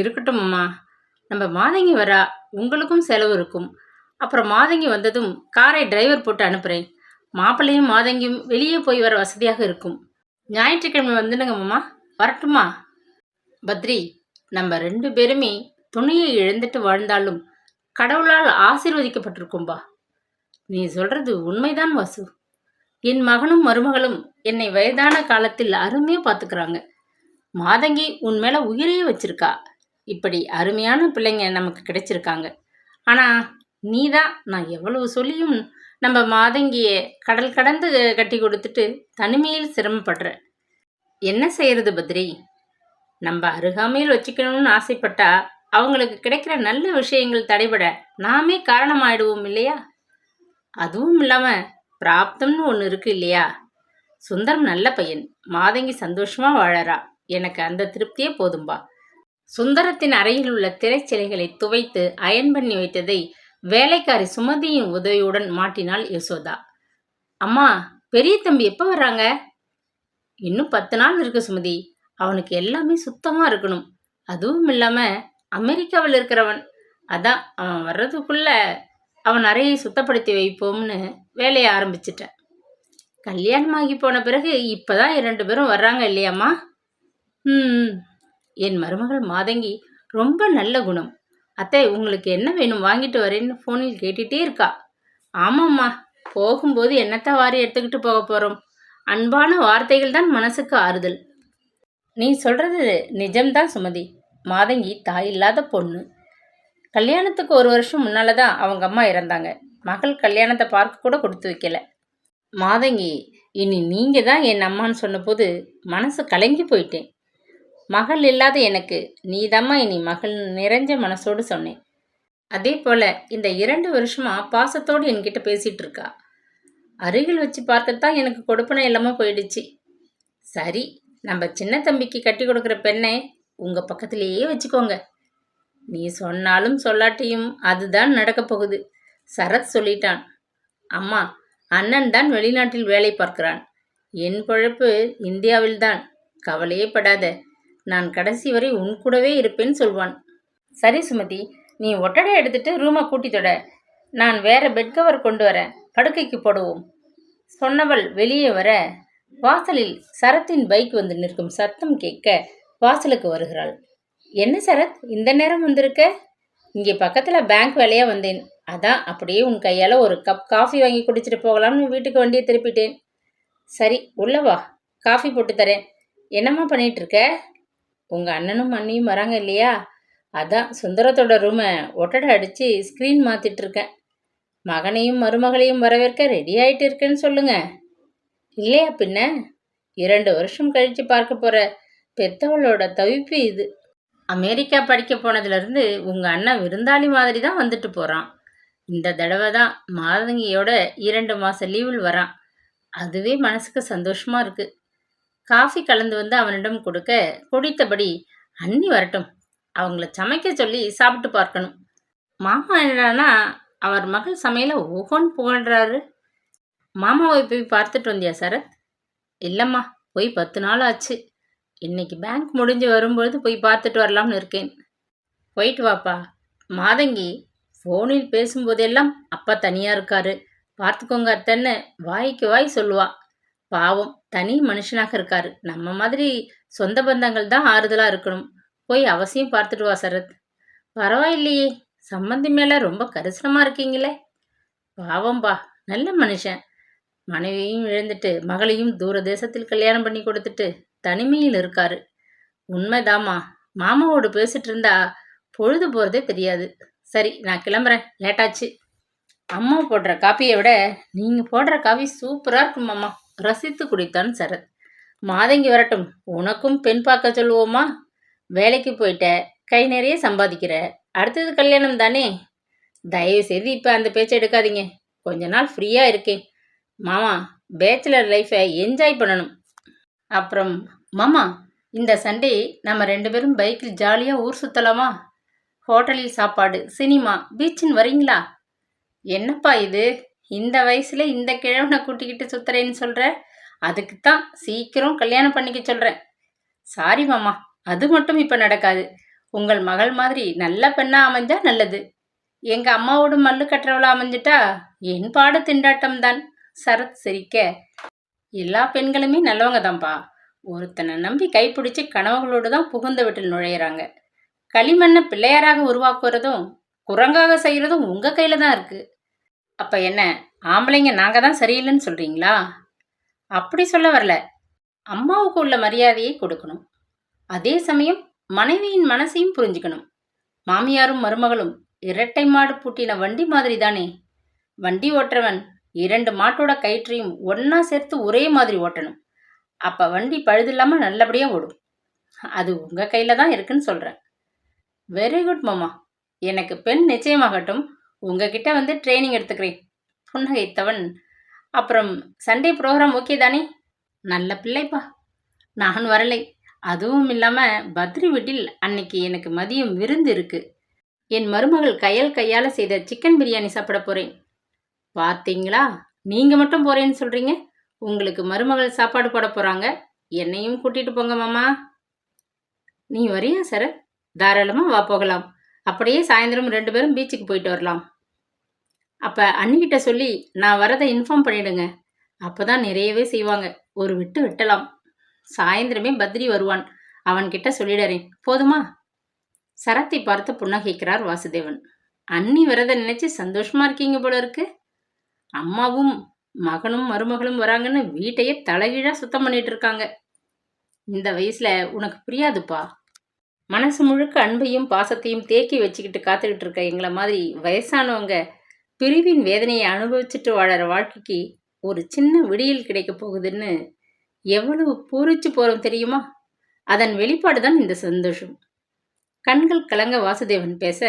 இருக்கட்டும் அம்மா நம்ம மாதங்கி வரா உங்களுக்கும் செலவு இருக்கும். அப்புறம் மாதங்கி வந்ததும் காரை டிரைவர் போட்டு அனுப்புகிறேன் மாப்பிள்ளையும் மாதங்கியும் வெளியே போய் வர வசதியாக இருக்கும். ஞாயிற்றுக்கிழமை வந்துடுங்க மாமா வரட்டுமா பத்ரி நம்ம ரெண்டு பேருமே துணையை இழந்துட்டு வாழ்ந்தாலும் கடவுளால் ஆசீர்வதிக்கப்பட்டிருக்கும்பா. நீ சொல்றது உண்மைதான் வாசு. என் மகனும் மருமகளும் என்னை வயதான காலத்தில் அருமையாக பார்த்துக்கிறாங்க. மாதங்கி உன் மேலே உயிரையே வச்சிருக்கா. இப்படி அருமையான பிள்ளைங்க நமக்கு கிடைச்சிருக்காங்க. ஆனால் நீ தான் நான் எவ்வளவு சொல்லியும் நம்ம மாதங்கியை கடல் கடந்து கட்டி கொடுத்துட்டு தனிமையில் சிரமப்படுற. என்ன செய்யறது பத்ரி? நம்ம அருகாமையில் வச்சுக்கணும்னு ஆசைப்பட்டா அவங்களுக்கு கிடைக்கிற நல்ல விஷயங்கள் தடைபட நாமே காரணமாயிடுவோம் இல்லையா? அதுவும் இல்லாமல் பிராப்தம்னு ஒன்று இருக்கு இல்லையா? சுந்தரம் நல்ல பையன். மாதங்கி சந்தோஷமாக வாழறா. எனக்கு அந்த திருப்தியே போதும்பா. சுந்தரத்தின் அறையில் உள்ள திரைச்சிலைகளை துவைத்து அயன் பண்ணி வைத்ததை வேலைக்காரி சுமதியின் உதவியுடன் மாட்டினாள் யசோதா. அம்மா பெரிய தம்பி எப்போ வர்றாங்க? இன்னும் பத்து நாள் இருக்கு சுமதி. அவனுக்கு எல்லாமே சுத்தமாக இருக்கணும். அதுவும் இல்லாமல் அமெரிக்காவில் இருக்கிறவன். அதான் அவன் வர்றதுக்குள்ள அவன் அறையை சுத்தப்படுத்தி வைப்போம்னு வேலையை ஆரம்பிச்சிட்டேன். கல்யாணமாகி போன பிறகு இப்போதான் இரண்டு பேரும் வர்றாங்க இல்லையாம்மா? ம். என் மருமகள் மாதங்கி ரொம்ப நல்ல குணம். அத்தை உங்களுக்கு என்ன வேணும்? வாங்கிட்டு வரேன்னு ஃபோனில் கேட்டுட்டே இருக்கா. ஆமாம்மா போகும்போது என்னத்தை வாரி எடுத்துக்கிட்டு போக போகிறோம் அன்பான வார்த்தைகள் தான் மனசுக்கு ஆறுதல். நீ சொல்கிறது நிஜம்தான் சுமதி. மாதங்கி தாய் இல்லாத பொண்ணு. கல்யாணத்துக்கு ஒரு வருஷம் முன்னால தான் அவங்க அம்மா இறந்தாங்க. மகள் கல்யாணத்தை பார்க்க கூட கொடுத்து வைக்கல. மாதங்கி இனி நீங்கள் தான் என் அம்மான்னு சொன்னபோது மனசு கலங்கி போயிட்டேன். மகள் இல்லாத எனக்கு. நீதாம்மா இனி மகள் நிறைஞ்ச மனசோடு சொன்னேன். அதே போல இந்த இரண்டு வருஷமா பாசத்தோடு என்கிட்ட பேசிட்டு இருக்கா. அருகில் வச்சு பார்க்கத்தான் எனக்கு கொடுப்பனை இல்லாமல் போயிடுச்சு. சரி நம்ம சின்ன தம்பிக்கு கட்டி கொடுக்குற பெண்ணை உங்க பக்கத்திலேயே வச்சுக்கோங்க. நீ சொன்னாலும் சொல்லாட்டியும் அதுதான் நடக்கப் போகுது. சரத் சொல்லிட்டான். அம்மா அண்ணன் தான் வெளிநாட்டில் வேலை பார்க்கிறான். என் பொழப்பு இந்தியாவில்தான். கவலையே படாத. நான் கடைசி வரை உன் கூடவே இருப்பேன்னு சொல்வான். சரி சுமதி நீ ஒட்டடை எடுத்துட்டு ரூமை கூட்டி தொட. நான் வேற பெட் கவர் கொண்டு வரேன் படுக்கைக்கு போடுவோம். சொன்னவள் வெளியே வர வாசலில் சரத்தின் பைக் வந்து நிற்கும் சத்தம் கேட்க வாசலுக்கு வருகிறாள். என்ன சரத் இந்த நேரம் வந்திருக்க? இங்கே பக்கத்தில் பேங்க் வேலையாக வந்தேன். அதான் அப்படியே உன் கையால் ஒரு கப் காஃபி வாங்கி குடிச்சிட்டு போகலாம்னு வீட்டுக்கு வண்டியை திருப்பிட்டேன். சரி உள்ளவா காஃபி போட்டு தரேன். என்னம்மா பண்ணிகிட்ருக்க உங்கள் அண்ணனும் அண்ணியும் வராங்க இல்லையா? அதான் சுந்தரத்தோட ரூமை ஒட்டடை அடித்து ஸ்க்ரீன் மாற்றிட்டு இருக்கேன். மகனையும் மருமகளையும் வரவேற்க ரெடி ஆகிட்டு இருக்கேன்னு சொல்லுங்க. இல்லையா பின்ன? இரண்டு வருஷம் கழித்து பார்க்க போகிற பெத்தவளோட தவிப்பு இது. அமெரிக்கா படிக்க போனதுலேருந்து உங்கள் அண்ணன் விருந்தாளி மாதிரி தான் வந்துட்டு போகிறான் இந்த தடவை தான் மாதங்கியோட இரண்டு மாதம் லீவில் வரான். அதுவே மனசுக்கு சந்தோஷமாக இருக்குது காஃபி கலந்து வந்து அவனிடம் கொடுக்க குடித்தபடி அண்ணி வரட்டும். அவங்கள சமைக்க சொல்லி சாப்பிட்டு பார்க்கணும். மாமா என்னடானா அவர் மகள் சமையலை ஓஹோன்னு புகழ்றாரு. மாமாவை போய் பார்த்துட்டு வந்தியா சரத்? இல்லைம்மா போய் பத்து நாள் ஆச்சு. இன்னைக்கு பேங்க் முடிஞ்சு வரும்பொழுது போய் பார்த்துட்டு வரலாம்னு இருக்கேன். போயிட்டு வாப்பா. மாதங்கி ஃபோனில் பேசும்போதெல்லாம் அப்பா தனியாக இருக்காரு. பார்த்துக்கோங்க அத்தன்னு வாய்க்கு வாய் சொல்லுவா. பாவம் தனி மனுஷனாக இருக்காரு. நம்ம மாதிரி சொந்த பந்தங்கள் தான் ஆறுதலாக இருக்கணும். போய் அவசியம் பார்த்துட்டு வா சரத். பரவாயில்லையே. சம்மந்தி மேலே ரொம்ப கரிசனமாக இருக்கீங்களே. பாவம்பா நல்ல மனுஷன். மனைவியையும் இழந்துட்டு மகளையும் தூர தேசத்தில் கல்யாணம் பண்ணி கொடுத்துட்டு தனிமையில் இருக்காரு. உண்மைதாம்மா. மாமாவோடு பேசிட்டு இருந்தா பொழுது போகிறதே தெரியாது. சரி நான் கிளம்புறேன். லேட்டாச்சு. அம்மா போடுற காப்பியை விட நீங்கள் போடுற காஃபி சூப்பராக இருக்கும் மாமா ரசித்து குடித்தான் சரத். மாதங்கி வரட்டும் உனக்கும் பெண் பார்க்க சொல்லுவோமா? வேலைக்கு போயிட்ட கை நிறைய சம்பாதிக்கிற அடுத்தது கல்யாணம் தானே? தயவு செய்து இப்போ அந்த பேச்சை எடுக்காதீங்க. கொஞ்ச நாள் ஃப்ரீயாக இருக்கேன். மாமா பேச்சுலர் லைஃப்பை என்ஜாய் பண்ணணும். அப்புறம் மாமா இந்த சண்டே நம்ம ரெண்டு பேரும் பைக்கில் ஜாலியாக ஊர் சுற்றலாமா ஹோட்டலில் சாப்பாடு சினிமா பீச்சின்னு வரீங்களா? என்னப்பா இது? இந்த வயசுல இந்த கிழவனை கூட்டிக்கிட்டு சுத்துறேன்னு சொல்ற? அதுக்கு தான் சீக்கிரம் கல்யாணம் பண்ணிக்க சொல்கிறேன் சாரி மாமா அது மட்டும் இப்போ நடக்காது. உங்கள் மகள் மாதிரி நல்ல பெண்ணா அமைஞ்சா நல்லது. எங்க அம்மாவோட மல்லு கட்டுறவளா அமைஞ்சிட்டா என் பாடு திண்டாட்டம் தான் சரத் சிரிக்க. எல்லா பெண்களுமே நல்லவங்க தான்ப்பா ஒருத்தனை நம்பி கைப்பிடிச்சு கனவுகளோடு தான் புகுந்த வீட்டில் நுழையிறாங்க. களிமண்ணை பிள்ளையாராக உருவாக்குறதும் குரங்காக செய்கிறதும் உங்கள் கையில் தான் இருக்குது அப்போ என்ன? ஆம்பளைங்க நாங்கள் தான் சரியில்லைன்னு சொல்கிறீங்களா அப்படி சொல்ல வரல. அம்மாவுக்கு உள்ள மரியாதையை கொடுக்கணும். அதே சமயம் மனைவியின் மனசையும் புரிஞ்சுக்கணும். மாமியாரும் மருமகளும் இரட்டை மாடு பூட்டின வண்டி மாதிரி தானே வண்டி ஓட்டுறவன் இரண்டு மாட்டோட கயிற்றையும் ஒன்றா சேர்த்து ஒரே மாதிரி ஓட்டணும். அப்போ வண்டி பழுதில்லாமல் நல்லபடியாக ஓடும். அது உங்கள் கையில் தான் இருக்குன்னு சொல்கிறேன் வெரி குட் மாமா. எனக்கு பெண் நிச்சயமாகட்டும். உங்ககிட்ட வந்து ட்ரைனிங் எடுத்துக்கிறேன். புன்னகைத்தவன். அப்புறம் சண்டே ப்ரோக்ராம் ஓகே தானே? நல்ல பிள்ளைப்பா. நான் வரலை. அதுவும் இல்லாமல் பத்ரி வீட்டில் அன்னைக்கு எனக்கு மதியம் விருந்து இருக்கு. என் மருமகள் கையால் கையால் செய்த சிக்கன் பிரியாணி சாப்பிட போகிறேன் பார்த்தீங்களா? நீங்கள் மட்டும் போகிறேன்னு சொல்கிறீங்க உங்களுக்கு மருமகள் சாப்பாடு போட போகிறாங்க என்னையும் கூட்டிகிட்டு போங்க மாமா. நீ வரியா சரத்? தாராளமாக வா போகலாம். அப்படியே சாயந்தரம் ரெண்டு பேரும் பீச்சுக்கு போயிட்டு வரலாம். அப்போ அண்ணிக்கிட்ட சொல்லி நான் வரதை இன்ஃபார்ம் பண்ணிடுங்க. அப்பதான் நிறையவே செய்வாங்க. ஒரு விட்டு வெட்டலாம். சாயந்தரமே பத்ரி வருவான். அவன்கிட்ட சொல்லிடுறேன். போதுமா? சரத்தை பார்த்து புன்னகைக்கிறார் வாசுதேவன். அண்ணி வரதை நினைச்சு சந்தோஷமா இருக்கீங்க போல இருக்கு. அம்மாவும் மகனும் மருமகளும் வராங்கன்னு வீட்டையே தலைகீழா சுத்தம் பண்ணிட்டு இருக்காங்க. இந்த வயசுல உனக்கு புரியாதுப்பா. மனசு முழுக்க அன்பையும் பாசத்தையும் தேக்கி வச்சுக்கிட்டு காத்துக்கிட்டு இருக்க எங்களை மாதிரி வயசானவங்க பிரிவின் வேதனையை அனுபவிச்சுட்டு வாழற வாழ்க்கைக்கு ஒரு சின்ன விடியல் கிடைக்க போகுதுன்னு எவ்வளவு பூரிச்சு போறோம் தெரியுமா? அதன் வெளிப்பாடு தான் இந்த சந்தோஷம். கண்கள் கலங்க வாசுதேவன் பேச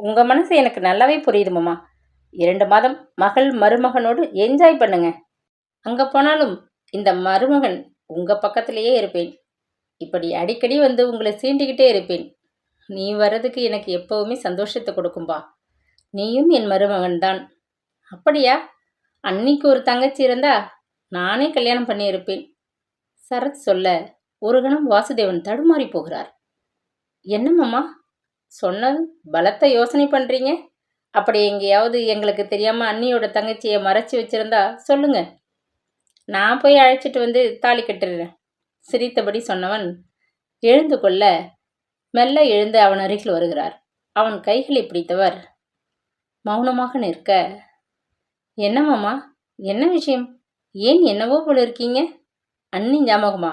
உங்க மனசு எனக்கு நல்லாவே புரியுது மாமா. இரண்டு மாதம் மகள் மருமகனோடு என்ஜாய் பண்ணுங்க. அங்க போனாலும் இந்த மருமகன் உங்க பக்கத்திலேயே இருப்பேன். இப்படி அடிக்கடி வந்து உங்களை சீண்டிக்கிட்டே இருப்பேன். நீ வர்றதுக்கு எனக்கு எப்பவுமே சந்தோஷத்தை கொடுக்கும்பா நீயும் என் மருமகன் தான். அப்படியா? அன்னிக்கு ஒரு தங்கச்சி இருந்தா நானே கல்யாணம் பண்ணியிருப்பேன். சரத் சொல்ல ஒரு கணம் வாசுதேவன் தடுமாறி போகிறார். என்னம்மாம்மா சொன்னது பலத்த யோசனை பண்ணுறீங்க அப்படி எங்கேயாவது எங்களுக்கு தெரியாமல் அண்ணியோட தங்கச்சியை மறைச்சி வச்சிருந்தா சொல்லுங்க. நான் போய் அழைச்சிட்டு வந்து தாலி கட்டுறேன். சிரித்தபடி சொன்னவன் எழுந்து கொள்ள. மெல்ல எழுந்து அவன் அருகில் வருகிறார். அவன் கைகளை பிடித்தவர் மௌனமாக நிற்க. என்ன என்ன விஷயம்? ஏன் என்னவோ போல இருக்கீங்க? அண்ணி ஞாபகமா?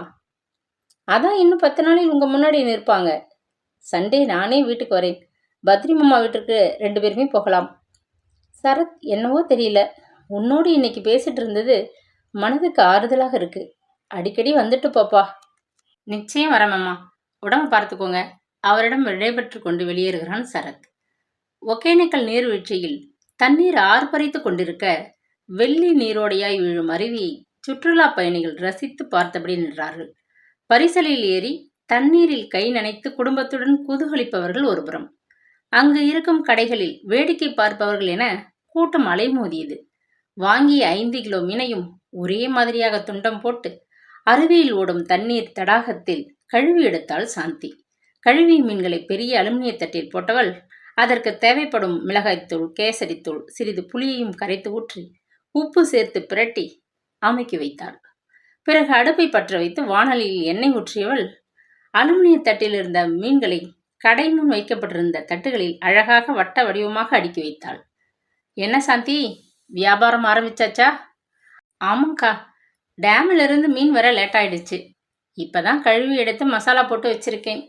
அதான் இன்னும் பத்து நாளில் உங்கள் முன்னாடி நிற்பாங்க. சண்டே நானே வீட்டுக்கு வரேன். பத்ரி மாமா வீட்டுக்கு ரெண்டு பேருமே போகலாம். சரத் என்னவோ தெரியல. உன்னோடு இன்னைக்கு பேசிட்டு இருந்தது மனதுக்கு ஆறுதலாக இருக்குது அடிக்கடி வந்துட்டு போப்பா. நிச்சயம் வரமம்மா மாமா. உடம்ப பார்த்துக்கோங்க. அவரிடம் விடைபெற்று கொண்டு வெளியேறுகிறான் சரத். ஒகேனக்கல் நீர்வீழ்ச்சியில் தண்ணீர் ஆர்ப்பரித்து கொண்டிருக்க வெள்ளி நீரோடையாய் விழும் அருவியை சுற்றுலா பயணிகள் ரசித்து பார்த்தபடி நின்றார்கள். பரிசலில் ஏறி தண்ணீரில் கை நனைத்து குடும்பத்துடன் குதூகலிப்பவர்கள் ஒருபுறம். அங்கு இருக்கும் கடைகளில் வேடிக்கை பார்ப்பவர்கள் என கூட்டம் அலைமோதியது. வாங்கிய ஐந்து கிலோ மீனையும் ஒரே மாதிரியாக துண்டம் போட்டு அருவியில் ஓடும் தண்ணீர் தடாகத்தில் கழுவி எடுத்தாள் சாந்தி. கழுவி மீன்களை பெரிய அலுமினிய தட்டில் போட்டவள் அதற்கு தேவைப்படும் மிளகாய்த்தூள் கேசரித்தூள் சிறிது புளியையும் கரைத்து ஊற்றி உப்பு சேர்த்து பிரட்டி அமைக்கி வைத்தாள். பிறகு அடுப்பை பற்ற வைத்து வானொலியில் எண்ணெய் ஊற்றியவள் அலுமினிய தட்டில் இருந்த மீன்களை கடை முன் வைக்கப்பட்டிருந்த தட்டுகளில் அழகாக வட்ட வடிவமாக அடுக்கி வைத்தாள். என்ன சாந்தி வியாபாரம் ஆரம்பிச்சாச்சா? ஆமாக்கா டேமில் இருந்து மீன் வர லேட் ஆயிடுச்சு. இப்பதான் கழுவி எடுத்து மசாலா போட்டு வச்சிருக்கேன்.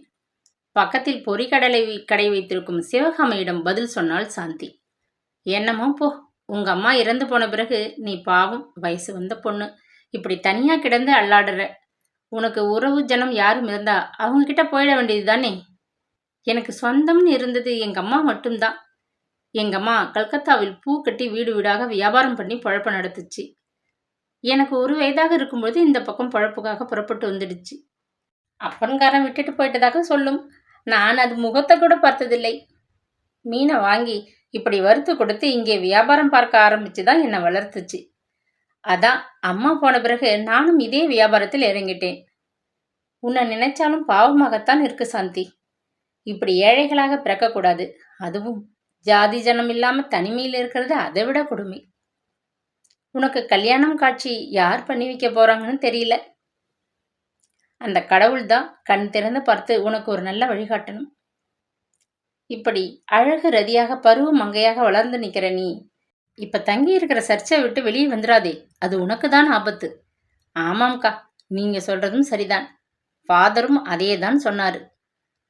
பக்கத்தில் பொறிக்கடலை கடை வைத்திருக்கும் சிவகாமியிடம் பதில் சொன்னாள் சாந்தி. என்னமோ போ உங்க அம்மா இறந்து போன பிறகு நீ பாவம் வயசு வந்த பொண்ணு இப்படி தனியா கிடந்து அல்லாடுற. உனக்கு உறவு ஜனம் யாரும் இருந்தா அவங்க கிட்ட போயிட வேண்டியது தானே? எனக்கு சொந்தம்னு இருந்தது எங்க அம்மா மட்டும்தான். எங்கள் அம்மா கல்கத்தாவில் பூ கட்டி வீடு வீடாக வியாபாரம் பண்ணி பழப்பம் நடத்துச்சு. எனக்கு ஒரு வயதாக இருக்கும்போது இந்த பக்கம் பழப்புக்காக புறப்பட்டு வந்துடுச்சு. அப்பன்காரன் விட்டுட்டு போயிட்டதாக சொல்லும். நான் அது முகத்தை கூட பார்த்ததில்லை. மீனை வாங்கி இப்படி வறுத்து கொடுத்து இங்கே வியாபாரம் பார்க்க ஆரம்பிச்சு தான் என்னை வளர்த்துச்சு. அதான் அம்மா போன பிறகு நானும் இதே வியாபாரத்தில் இறங்கிட்டேன். உன்னை நினைச்சாலும் பாவமாகத்தான் இருக்கு சாந்தி. இப்படி ஏழைகளாக பிறக்கக்கூடாது. அதுவும் ஜாதி ஜனம் இல்லாமல் தனிமையில் இருக்கிறது அதை விட கொடுமை. உனக்கு கல்யாணம் காட்சி யார் பண்ணி வைக்க போறாங்கன்னு தெரியல. அந்த கடவுள் தான் கண் திறந்து பார்த்து உனக்கு ஒரு நல்ல வழிகாட்டணும் இப்படி அழகு ரதியாக பருவ மங்கையாக வளர்ந்து நிற்கிற நீ இப்ப தங்கி இருக்கிற சர்ச்சை விட்டு வெளியே வந்துடாதே அது உனக்கு தான் ஆபத்து. ஆமாம்க்கா நீங்க சொல்றதும் சரிதான். ஃபாதரும் அதே தான் சொன்னாரு.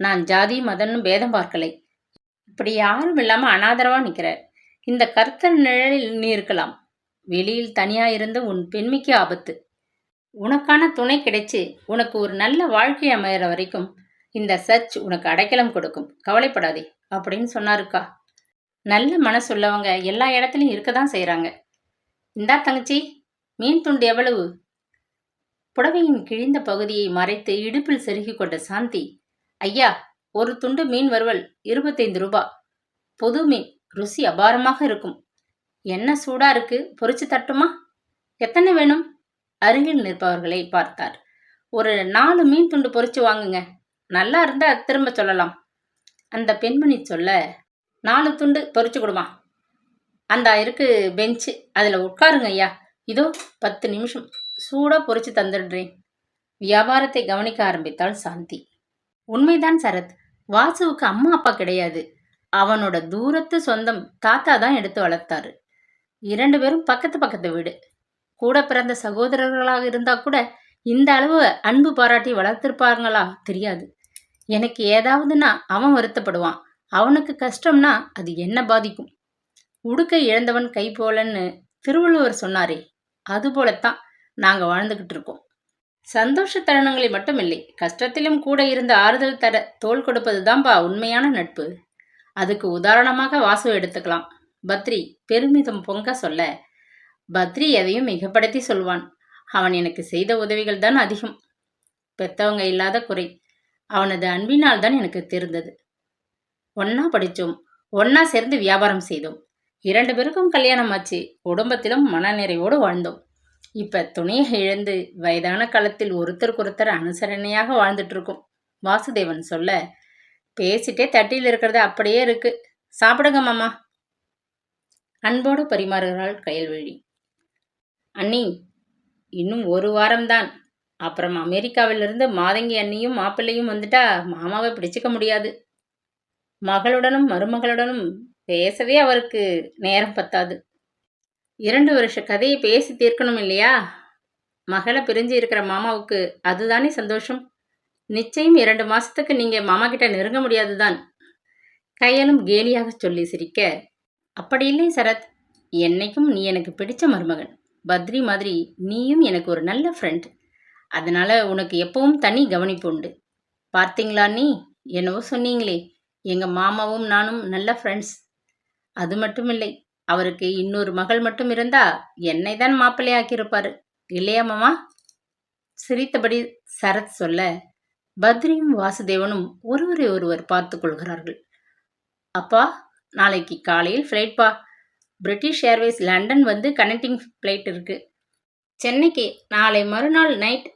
நான் ஜாதி மதம்னு பேதம் பார்க்கலை. இப்படி யாரும் இல்லாம அனாதரவா நிக்கிற இந்த கர்த்தர் நிழலில் நீ இருக்கலாம். வெளியில் தனியா இருந்த உன் பெண்மைக்கு ஆபத்து. உனக்கான துணை கிடைச்சு உனக்கு ஒரு நல்ல வாழ்க்கை அமையிற வரைக்கும் இந்த சர்ச் உனக்கு அடைக்கலம் கொடுக்கும். கவலைப்படாதே அப்படின்னு சொன்னாருக்கா. நல்ல மனசுள்ளவங்க எல்லா இடத்துலையும் இருக்க தான் செய்கிறாங்க இந்தா தங்கச்சி மீன் துண்டு எவ்வளவு? புடவையின் கிழிந்த பகுதியை மறைத்து இடுப்பில் செருகி கொண்ட சாந்தி ஐயா ஒரு துண்டு மீன் வறுவல் இருபத்தைந்து ரூபா. புது மீன் ருசி அபாரமாக இருக்கும். என்ன சூடா இருக்கு? பொறிச்சு தட்டுமா? எத்தனை வேணும்? அருகில் நிற்பவர்களை பார்த்தார். ஒரு நாலு மீன் துண்டு பொறிச்சு வாங்குங்க. நல்லா இருந்தா திரும்ப சொல்லலாம். அந்த பெண்மணி சொல்ல நாலு துண்டு பொறிச்சு கொடுமா. அந்த இருக்கு பெஞ்சு. அதில் உட்காருங்க ஐயா. இதோ பத்து நிமிஷம். சூடாக பொறிச்சு தந்துடுறேன். வியாபாரத்தை கவனிக்க ஆரம்பித்தாள் சாந்தி. உண்மைதான் சரத். வாசுவுக்கு அம்மா அப்பா கிடையாது. அவனோட தூரத்து சொந்தம் தாத்தா தான் எடுத்து வளர்த்தாரு. இரண்டு பேரும் பக்கத்து பக்கத்து வீடு. கூட பிறந்த சகோதரர்களாக இருந்தால் கூட இந்த அளவு அன்பு பாராட்டி வளர்த்திருப்பாங்களா தெரியாது. எனக்கு ஏதாவதுன்னா அவன் வருத்தப்படுவான். அவனுக்கு கஷ்டம்னா அது என்ன பாதிக்கும்? உடுக்கை இழந்தவன் கை போலன்னு திருவள்ளுவர் சொன்னாரே அது போலத்தான் வாழ்ந்துக்கிட்டு இருக்கோம். சந்தோஷ தருணங்களை மட்டும் இல்லை கஷ்டத்திலும் கூட இருந்த ஆறுதல் தர தோள் கொடுப்பதுதான்பா உண்மையான நட்பு? அதுக்கு உதாரணமாக வாசு எடுத்துக்கலாம். பத்ரி பெருமிதம் பொங்க சொல்ல. பத்ரி எதையும் மிகப்படுத்தி சொல்வான். அவன் எனக்கு செய்த உதவிகள் தான் அதிகம். பெத்தவங்க இல்லாத குறை. அவனது அன்பினால் தான் எனக்கு தெரிந்தது. ஒன்னா படித்தோம். ஒன்னா சேர்ந்து வியாபாரம் செய்தோம். இரண்டு பேருக்கும் கல்யாணம் ஆச்சு. குடும்பத்திலும் மனநிறைவோடு வாழ்ந்தோம். இப்ப துணையை இழந்து வயதான காலத்தில் ஒருத்தருக்கொருத்தர் அனுசரணையாக வாழ்ந்துட்டு இருக்கோம் வாசுதேவன் சொல்ல பேசிட்டே தட்டியில் இருக்கிறது அப்படியே இருக்கு. சாப்பிடுங்க மாமா. அன்போடு பரிமாறுகிறாள் கயல்வழி அண்ணி இன்னும் ஒரு வாரம்தான். அப்புறம் அமெரிக்காவிலிருந்து மாதங்கி அண்ணியும் மாப்பிள்ளையும் வந்துட்டா மாமாவை பிடிச்சிக்க முடியாது. மகளுடனும் மருமகளுடனும் பேசவே அவருக்கு நேரம் பத்தாது. இரண்டு வருஷ கதையை பேசி தீர்க்கணும் இல்லையா? மகளை பிரிஞ்சு இருக்கிற மாமாவுக்கு அதுதானே சந்தோஷம். நிச்சயம் இரண்டு மாசத்துக்கு நீங்க மாமா கிட்ட நெருங்க முடியாதுதான். கையலும் கேலியாக சொல்லி சிரிக்க அப்படி இல்லை சரத். என்னைக்கும் நீ எனக்கு பிடிச்ச மருமகன். பத்ரி மாதிரி நீயும் எனக்கு ஒரு நல்ல ஃப்ரெண்ட் அதனால உனக்கு எப்பவும் தனி கவனிப்பு உண்டு. பார்த்தீங்களா நீ? என்னவோ சொன்னீங்களே. எங்கள் மாமாவும் நானும் நல்ல ஃப்ரெண்ட்ஸ் அது மட்டும் இல்லை அவருக்கு இன்னொரு மகள் மட்டும் இருந்தா என்னை தான் மாப்பிள்ளையாக்கியிருப்பாரு. இல்லையா மாமா? சிரித்தபடி சரத் சொல்ல பத்ரியும் வாசுதேவனும் ஒருவரை ஒருவர் பார்த்து கொள்கிறார்கள். அப்பா நாளைக்கு காலையில் ஃப்ளைட்பா பிரிட்டிஷ் ஏர்வேஸ் லண்டன் வந்து கனெக்டிங் ஃப்ளைட் இருக்குது சென்னைக்கு நாளை மறுநாள் நைட்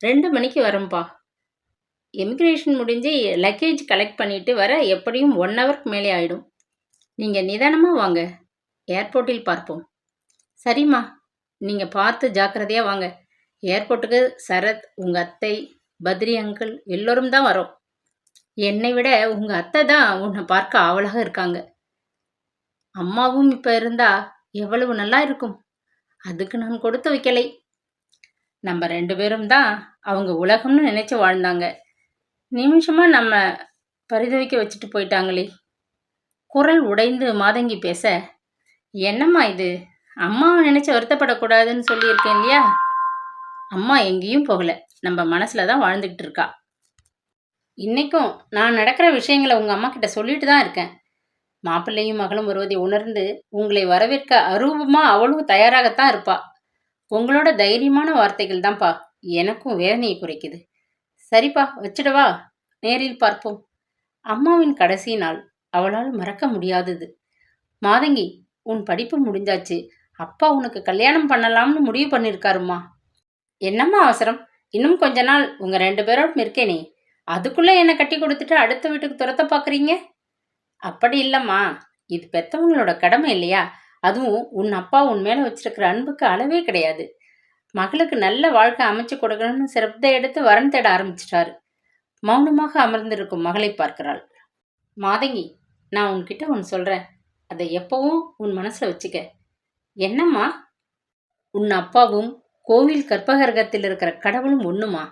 ரெண்டு மணிக்கு வரேன்ப்பா எமிக்ரேஷன் முடிஞ்சு லக்கேஜ் கலெக்ட் பண்ணிட்டு வர எப்படியும் ஒன் ஹவருக்கு மேலே ஆகிடும் நீங்கள் நிதானமாக வாங்க. ஏர்போர்ட்டில் பார்ப்போம். சரிம்மா. நீங்கள் பார்த்து ஜாக்கிரதையாக வாங்க. ஏர்போர்ட்டுக்கு சரத் உங்கள் அத்தை பத்ரி அங்கிள் எல்லோரும் தான் வரோம். என்னை விட உங்கள் அத்தை தான் உன்னை பார்க்க ஆவலாக இருக்காங்க. அம்மாவும் இப்போ இருந்தா எவ்வளவு நல்லா இருக்கும். அதுக்கு நான் கொடுத்து வைக்கலை. நம்ம ரெண்டு பேரும் தான் அவங்க உலகம்னு நினைச்சு வாழ்ந்தாங்க. நிமிஷமா நம்ம பரிதவிக்க வச்சுட்டு போயிட்டாங்களே. குரல் உடைந்து மாதங்கி பேச என்னம்மா இது? அம்மாவை நினைச்சு வருத்தப்படக்கூடாதுன்னு சொல்லியிருக்கேன் இல்லையா? அம்மா எங்கேயும் போகல. நம்ம மனசுல தான் வாழ்ந்துகிட்டு இருக்கா. இன்னைக்கும் நான் நடக்கிற விஷயங்களை உங்க அம்மா கிட்ட சொல்லிட்டு தான் இருக்கேன். மாப்பிள்ளையும் மகளும் வருவதை உணர்ந்து உங்களை வரவேற்க அரூபமா அவளும் தயாராகத்தான் இருப்பா. உங்களோட தைரியமான வார்த்தைகள் தான்ப்பா எனக்கும் வேதனையை குறைக்குது. சரிப்பா வச்சிடவா? நேரில் பார்ப்போம். அம்மாவின் கடைசி நாள். அவளால் மறக்க முடியாதது. மாதங்கி உன் படிப்பு முடிஞ்சாச்சு. அப்பா உனக்கு கல்யாணம் பண்ணலாம்னு முடிவு பண்ணியிருக்காருமா என்னம்மா அவசரம்? இன்னும் கொஞ்ச நாள். உங்க ரெண்டு பேரோடும் இருக்கேனே அதுக்குள்ள என்னை கட்டி கொடுத்துட்டு அடுத்த வீட்டுக்கு துரத்த பார்க்குறீங்க? அப்படி இல்லைம்மா. இது பெத்தவங்களோட கடமை இல்லையா? அதுவும் உன் அப்பா உன் மேலே வச்சிருக்கிற அன்புக்கு அளவே கிடையாது. மகளுக்கு நல்ல வாழ்க்கை அமைச்சு கொடுக்கணும்னு சிறப்பை எடுத்து வரன் தேட ஆரம்பிச்சிட்டாரு. மௌனமாக அமர்ந்திருக்கும் மகளை பார்க்கிறாள். மாதங்கி நான் உன்கிட்ட ஒன்று சொல்கிறேன் அதை எப்பவும் உன் மனசில் வச்சுக்க. என்னம்மா? உன் அப்பாவும் கோவில் கற்பகரகத்தில் இருக்கிற கடவுளும் ஒன்றுமா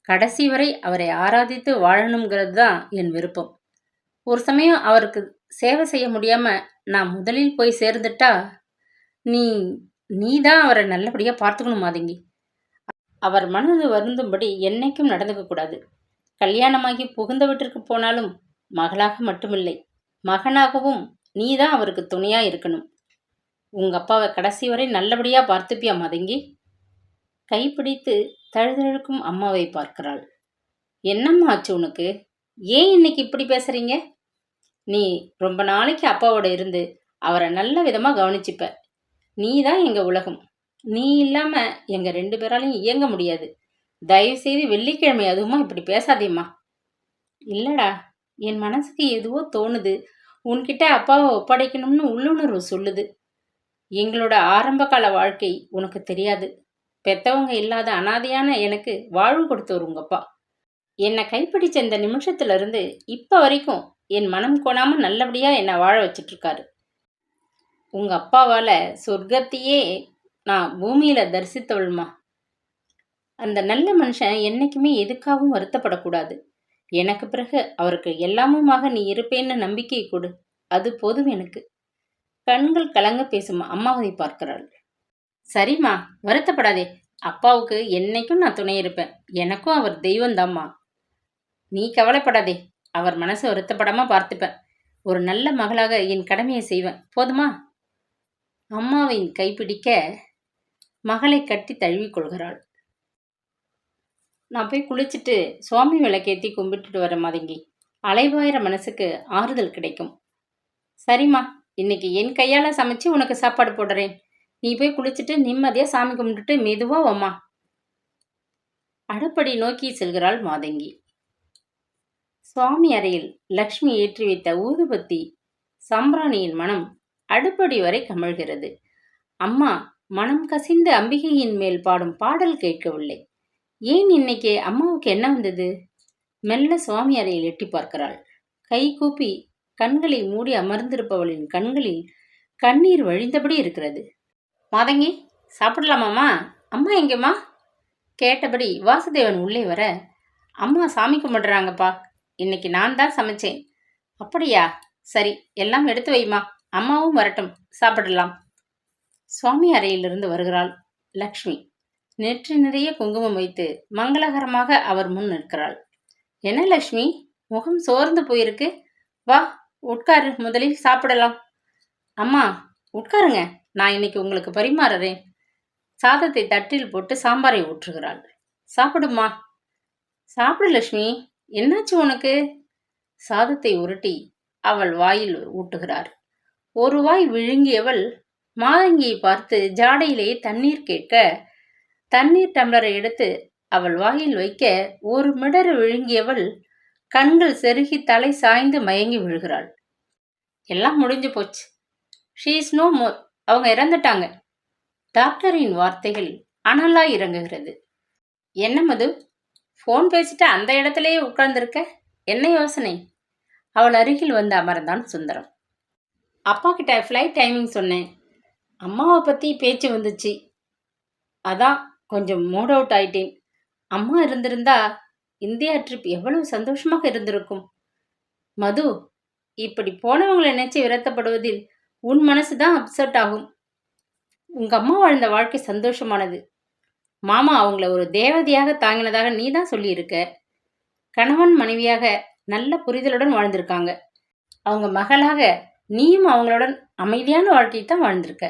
கடைசி வரை அவரை ஆராதித்து வாழணுங்கிறது தான் என் விருப்பம். ஒரு சமயம் அவருக்கு சேவை செய்ய முடியாம நான் முதலில் போய் சேர்ந்துட்டா நீ நீ தான் அவரை நல்லபடியாக பார்த்துக்கணும் மாதங்கி. அவர் மனது வருந்தும்படி என்னைக்கும் நடந்துக்க கூடாது. கல்யாணமாகி புகுந்த வீட்டிற்கு போனாலும் மகளாக மட்டுமில்லை. மகனாகவும் நீ தான் அவருக்கு துணையாக இருக்கணும். உங்கள் அப்பாவை கடைசி வரை நல்லபடியாக பார்த்துப்பியா மதங்கி? கைப்பிடித்து தழுதழுக்கும் அம்மாவை பார்க்கிறாள். என்னம்மா ஆச்சு உனக்கு? ஏன் இன்னைக்கு இப்படி பேசுகிறீங்க நீ ரொம்ப நாளைக்கு அப்பாவோட இருந்து அவரை நல்ல விதமாக கவனிச்சுப்ப. நீ தான் எங்கள் உலகம். நீ இல்லாமல் எங்கள் ரெண்டு பேராலையும் இயங்க முடியாது. தயவு செய்து வெள்ளிக்கிழமை அதுவுமா இப்படி பேசாதேம்மா. இல்லடா என் மனசுக்கு எதுவோ தோணுது. உன்கிட்ட அப்பாவை ஒப்படைக்கணும்னு உள்ளுணர்வு சொல்லுது. எங்களோட ஆரம்ப கால வாழ்க்கை உனக்கு தெரியாது. பெத்தவங்க இல்லாத அனாதையான எனக்கு வாழ்வு கொடுத்தவர் உங்கப்பா. என்னை கைப்பிடிச்ச இந்த நிமிஷத்துலேருந்து இருந்து வரைக்கும் என் மனம் கோணாமல் நல்லபடியாக என்னை வாழ வச்சிட்ருக்காரு. உங்கள் அப்பாவால் சொர்க்கத்தையே நான் பூமியில் தரிசித்தவள்மா. அந்த நல்ல மனுஷன் என்றைக்குமே எதுக்காகவும் வருத்தப்படக்கூடாது. எனக்கு பிறகு அவருக்கு எல்லாமுமாக நீ இருப்பேன்னு நம்பிக்கை கொடு. அது போதும் எனக்கு. கண்கள் கலங்க பேசும் அம்மாவதை பார்க்கிறாள். சரிம்மா வருத்தப்படாதே. அப்பாவுக்கு என்னைக்கும் நான் துணை இருப்பேன். எனக்கும் அவர் தெய்வம்தாம்மா. நீ கவலைப்படாதே. அவர் மனசை வருத்தப்படாமல் பார்த்துப்பேன். ஒரு நல்ல மகளாக என் கடமையை செய்வேன். போதுமா? அம்மாவின் கைப்பிடிக்க மகளை கட்டி தழுவி கொள்கிறாள். நான் போய் குளிச்சுட்டு சுவாமி விளக்கேற்றி கும்பிட்டுட்டு வர மதங்கி. அலைவாயிற மனசுக்கு ஆறுதல் கிடைக்கும். சரிம்மா இன்னைக்கு என் கையால் சமைச்சு உனக்கு சாப்பாடு போடுறேன். நீ போய் குளிச்சுட்டு நிம்மதியாக சாமி கும்பிட்டுட்டு மெதுவா அம்மா அடப்படி நோக்கி செல்கிறாள் மாதங்கி. சுவாமி அறையில் லக்ஷ்மி ஏற்றி வைத்த ஊதுபத்தி சம்பிராணியின் மனம் அடுப்படி வரை கமழ்கிறது. அம்மா மனம் கசிந்து அம்பிகையின் மேல் பாடும் பாடல் கேட்கவில்லை. ஏன் இன்னைக்கு அம்மாவுக்கு என்ன வந்தது? மெல்ல சுவாமி அறையில் எட்டி பார்க்கிறாள். கை கூப்பி கண்களை மூடி அமர்ந்திருப்பவளின் கண்களில் கண்ணீர் வழிந்தபடி இருக்கிறது. மாதங்கி சாப்பிடலாமாம்மா அம்மா எங்கேம்மா? கேட்டபடி வாசுதேவன் உள்ளே வர அம்மா சாமி கும்பிடுறாங்கப்பா. இன்னைக்கு நான் தான் சமைச்சேன். அப்படியா? சரி எல்லாம் எடுத்து வைமா. அம்மாவும் வரட்டும். சாப்பிடலாம். சுவாமி அறையிலிருந்து வருகிறாள் லக்ஷ்மி. நெற்றி நிறைய குங்குமம் வைத்து மங்களகரமாக அவர் முன் நிற்கிறாள். என்ன லக்ஷ்மி? முகம் சோர்ந்து போயிருக்கு. வா உட்காரு. முதலில் சாப்பிடலாம். அம்மா உட்காருங்க. நான் இன்னைக்கு உங்களுக்கு பரிமாறுறேன். சாதத்தை தட்டில் போட்டு சாம்பாரை ஊற்றுகிறாள். சாப்பிடுமா? சாப்பிடு லட்சுமி என்னாச்சு உனக்கு? சாதத்தை உருட்டி அவள் வாயில் ஊட்டுகிறார். ஒரு வாய் விழுங்கியவள் மாதங்கியை பார்த்து ஜாடையிலேயே தண்ணீர் கேட்க தண்ணீர் டம்ளரை எடுத்து அவள் வாயில் வைக்க ஒரு மிடறு விழுங்கியவள் கண்கள் செருகி தலை சாய்ந்து மயங்கி விழுகிறாள். எல்லாம் முடிஞ்சு போச்சு. ஷீ இஸ் நோ மோர் அவங்க இறந்துட்டாங்க. டாக்டரின் வார்த்தைகள் அனலாய் இறங்குகிறது. என்ன மது? ஃபோன் பேசிட்டு அந்த இடத்துலயே உட்கார்ந்துருக்க? என்ன யோசனை? அவள் அருகில் வந்து அமர்ந்தான் சுந்தரம். அப்பா கிட்ட ஃப்ளைட் டைமிங் சொன்னேன். அம்மாவை பற்றி பேச்சு வந்துச்சு. அதான் கொஞ்சம் மூட் அவுட் ஆயிட்டேன். அம்மா இருந்திருந்தா இந்தியா ட்ரிப் எவ்வளவு சந்தோஷமாக இருந்திருக்கும். மது இப்படி போனவங்களை நினைச்சு விரத்தப்படுவதில் உன் மனசு தான் அப்செட் ஆகும். உங்கள் அம்மா வாழ்ந்த வாழ்க்கை சந்தோஷமானது. மாமா அவங்கள ஒரு தேவதையாக தாங்கினதாக நீ தான் சொல்லியிருக்க. கணவன் மனைவியாக நல்ல புரிதலுடன் வாழ்ந்திருக்காங்க. அவங்க மகளாக நீயும் அவங்களுடன் அமைதியான வாழ்க்கையை தான் வாழ்ந்திருக்க.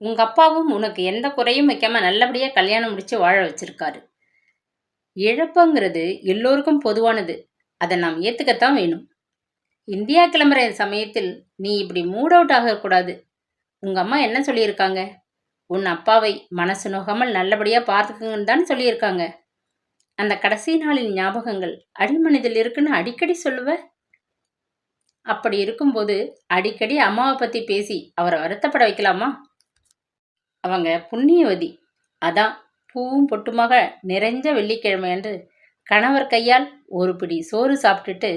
உங்கள் அப்பாவும் உனக்கு எந்த குறையும் வைக்காமல் நல்லபடியாக கல்யாணம் முடித்து வாழ வச்சிருக்காரு. இழப்புங்கிறது எல்லோருக்கும் பொதுவானது. அதை நாம் ஏற்றுக்கத்தான் வேணும். இந்தியா கிளம்புற சமயத்தில் நீ இப்படி மூட் அவுட் ஆகக்கூடாது. உங்கள் அம்மா என்ன சொல்லியிருக்காங்க? உன் அப்பாவை மனசு நோகாமல் நல்லபடியாக பார்த்துக்குங்கன்னு தான் சொல்லியிருக்காங்க. அந்த கடைசி நாளின் ஞாபகங்கள் அடிமனதில் இருக்குன்னு அடிக்கடி சொல்லுவ? அப்படி இருக்கும்போது அடிக்கடி அம்மாவை பற்றி பேசி அவரை வருத்தப்பட வைக்கலாமா? அவங்க புண்ணியவதி. அதான் பூவும் பொட்டுமாக நிறைஞ்ச வெள்ளிக்கிழமை அன்று கணவர் கையால் ஒரு பிடி சோறு சாப்பிட்டுட்டு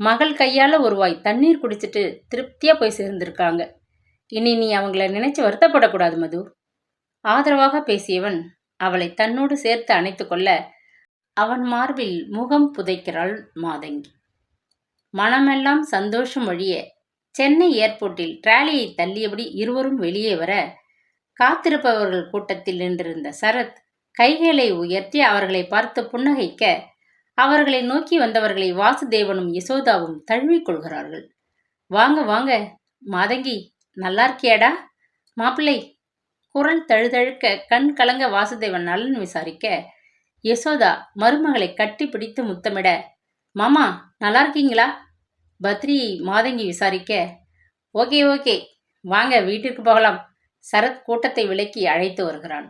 மகள் கையால் ஒரு வாய் தண்ணீர் குடிச்சிட்டு திருப்தியாக போய் சேர்ந்திருக்காங்க. இனி நீ அவங்கள நினைச்சு வருத்தப்படக்கூடாது மது. ஆதரவாக பேசியவன் அவளை தன்னோடு சேர்த்து அணைத்து கொள்ள அவன் மார்பில் முகம் புதைக்கிறாள் மாதங்கி. மனமெல்லாம் சந்தோஷம் வழிய சென்னை ஏர்போர்ட்டில் டிராலியை தள்ளியபடி இருவரும் வெளியே வர காத்திருப்பவர்கள் கூட்டத்தில் நின்றிருந்த சரத் கைகளை உயர்த்தி அவர்களை பார்த்து புன்னகைக்க அவர்களை நோக்கி வந்தவர்களை வாசுதேவனும் யசோதாவும் தழுவிக் கொள்கிறார்கள். வாங்க வாங்க மாதங்கி நல்லா இருக்கியாடா? மாப்பிள்ளை குரல் தழுதழுக்க கண் கலங்க வாசுதேவன் நலன் விசாரிக்க யசோதா மருமகளை கட்டி பிடித்து முத்தமிட. மாமா நல்லா இருக்கீங்களா? பத்ரி மாதங்கி விசாரிக்க ஓகே ஓகே வாங்க வீட்டிற்கு போகலாம். சரத் கூட்டத்தை விலக்கி அழைத்து வருகிறான்.